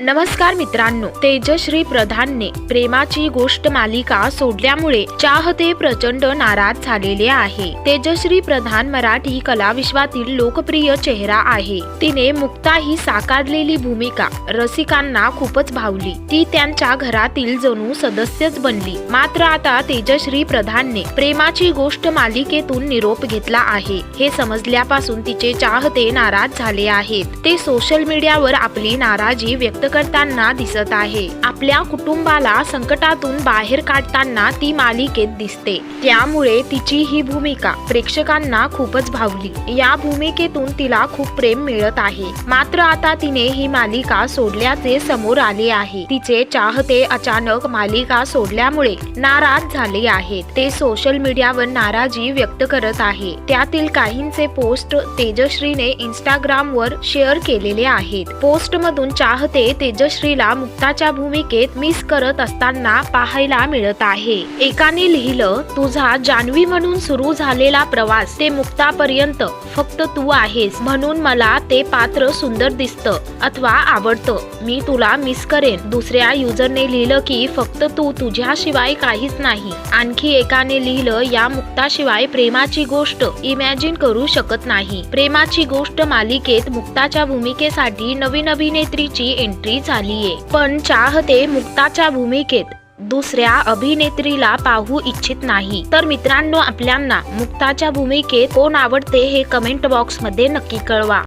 नमस्कार मित्रांनो तेजश्री प्रधानने प्रेमाची गोष्ट मालिका सोडल्यामुळे चाहते प्रचंड नाराज झालेले आहे. तेजश्री प्रधान मराठी कला विश्वातील लोकप्रिय चेहरा आहे. तिने मुक्ता ही साकारलेली भूमिका रसिकांना खूपच भावली. ती त्यांच्या घरातील जणू सदस्यच बनली. मात्र आता तेजश्री प्रधानने प्रेमाची गोष्ट मालिकेतून निरोप घेतला आहे. हे समजल्यापासून तिचे चाहते नाराज झाले आहेत. ते सोशल मीडियावर आपली नाराजी व्यक्त करताना दिसत आहे. आपल्या कुटुंबाला संकटातून बाहेर काढताना ती मालिकेत दिसते. त्यामुळे तिची ही भूमिका प्रेक्षकांना खूपच भावली. या भूमिकेतून तिला खूप प्रेम मिळत आहे. मात्र आता तिने ही मालिका सोडल्याचे समोर आले आहे. तिचे चाहते अचानक मालिका सोडल्यामुळे नाराज झाले आहेत. ते सोशल मीडियावर नाराजी व्यक्त करत आहे. त्यातील काहींचे पोस्ट तेजश्रीने इंस्टाग्राम वर शेअर केलेले आहेत. पोस्ट मधून चाहते तेजश्रीला मुक्ताच्या भूमिकेत मिस करत असताना पाहायला मिळत आहे. एकाने लिहिलं तुझा जान्हवी म्हणून सुरू झालेला प्रवास ते मुक्तापर्यंत. फक्त तू आहेस म्हणून मला ते पात्र सुंदर दिसतं अथवा आवडतं. मी तुला मिस करेन. दुसऱ्या युजरने लिहिलं की फक्त तू तुझ्याशिवाय काहीच नाही. आणखी एकाने लिहिलं या मुक्ताशिवाय प्रेमाची गोष्ट इमॅजिन करू शकत नाही. प्रेमाची गोष्ट मालिकेत मुक्ताच्या भूमिकेसाठी नवीन अभिनेत्रीची एंट्री झालीये. पण चाहते मुक्ताच्या भूमिकेत. दुसऱ्या अभिनेत्रीला पाहू इच्छित नाही. तर मित्रांनो आपल्यांना मुक्ताच्या भूमिकेत कोण आवडते हे कमेंट बॉक्समध्ये नक्की कळवा.